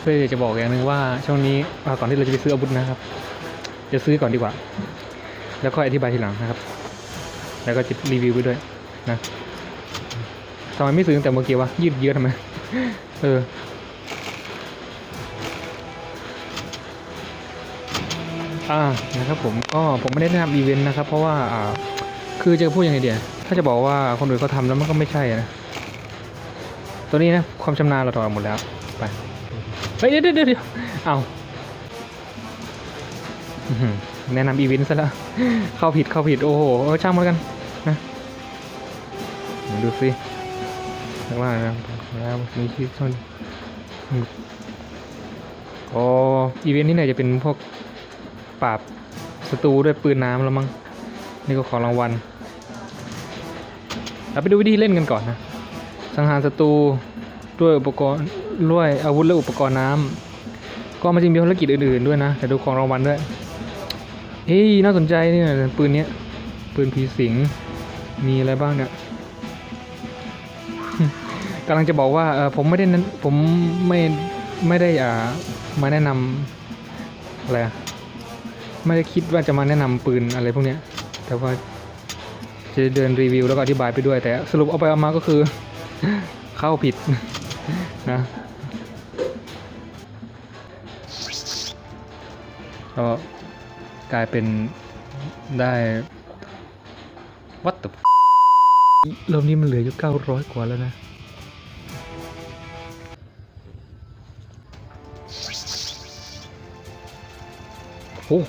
เพื่อจะบอกอย่างหนึ่งว่าช่วงนี้ก่อนที่เราจะไปซื้ออาวุธนะครับ จะซื้อก่อนดีกว่า แล้วก็อธิบายทีหลังนะครับ แล้วก็จะรีวิวไปด้วยนะทำไมไม่ซื้อตั้งแต่เมื่อกี้วะยืดเยื้อทำไมเอออ่านะครับผมก็ผมไม่ได้แนะนำอีเวนต์นะครับ เพราะว่าอ่าคือจะพูดยังไงเดียถ้าจะบอกว่าคนอื่นเขาทำแล้วมันก็ไม่ใช่นะตัวนี้นะความชำนาญเราต่อหมดแล้ว ไปเฮ้ยเดี๋ยวเดี๋ยวเดี๋ยวเอาแนะนำอีเวนต์ซะแล้ว เข้าผิดเข้าผิด โอ้โหช่างมันกันนะดูสิข้างล่างแล้วมีชื่อช่องอืมอ๋ออีเวนต์นี้เนี่ยจะเป็นพวกปราบศัตรูด้วยปืนน้ำแล้วมั้งนี่ก็ของรางวัลเราไปดูวิธีเล่นกันก่อนนะ สังหารศัตรู ด้วยอุปกรณ์ด้วยอาวุธและอุปกรณ์น้ำก็มันจะมีภารกิจอื่นๆด้วยนะ แต่ดูของรางวัลด้วย เฮ้ยน่าสนใจเนี่ยปืนเนี้ยปืนผีสิงมีอะไรบ้างเนี่ยกำลังจะบอกว่าเออผมไม่ได้นั้นผมไม่ไม่ได้อ่ามาแนะนำอะไรไม่ได้คิดว่าจะมาแนะนำปืนอะไรพวกเนี้ย แต่ว่าจะเดินรีวิวแล้วก็อธิบายไปด้วยแต่สรุปเอาไปเอามาก็คือ เข้าผิด นะก็กลายเป็นได้วัตถุรอบนี้มันเหลืออยู่เก้าร้อยกว่าแล้วนะ โอ้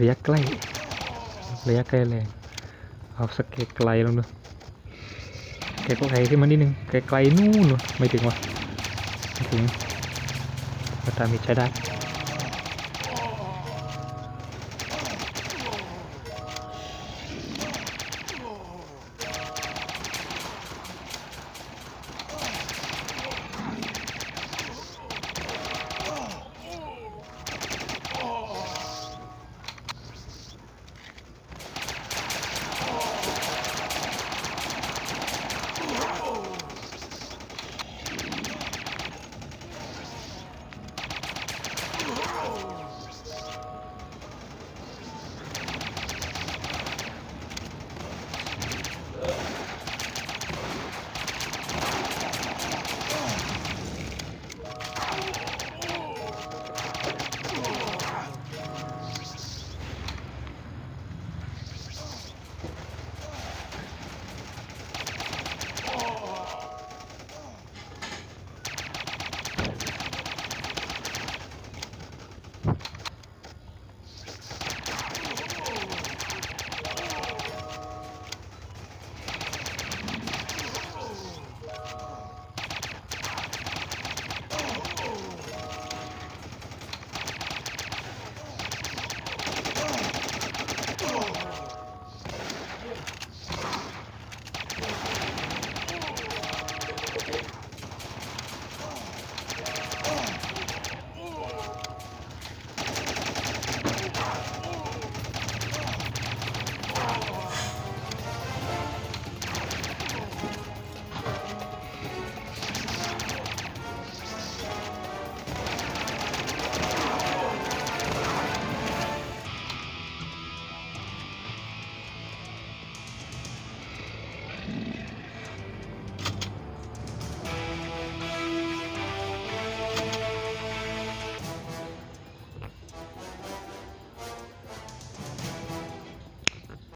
ระยะใกล้ ระยะใกล้แรงเอาสกเกไกลลงดูไกลก็ไกลขึ้นมานิดนึงไกลๆนู่นเลยไม่ถึงวะไม่ถึงก็ตามมีใช้ได้